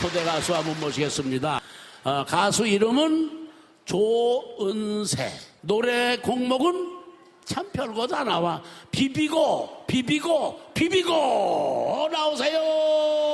초대 가수 한번 모시겠습니다. 어, 가수 이름은 조은세. 노래 곡목은 참 별거 다 나와. 비비고, 비비고, 비비고 나오세요.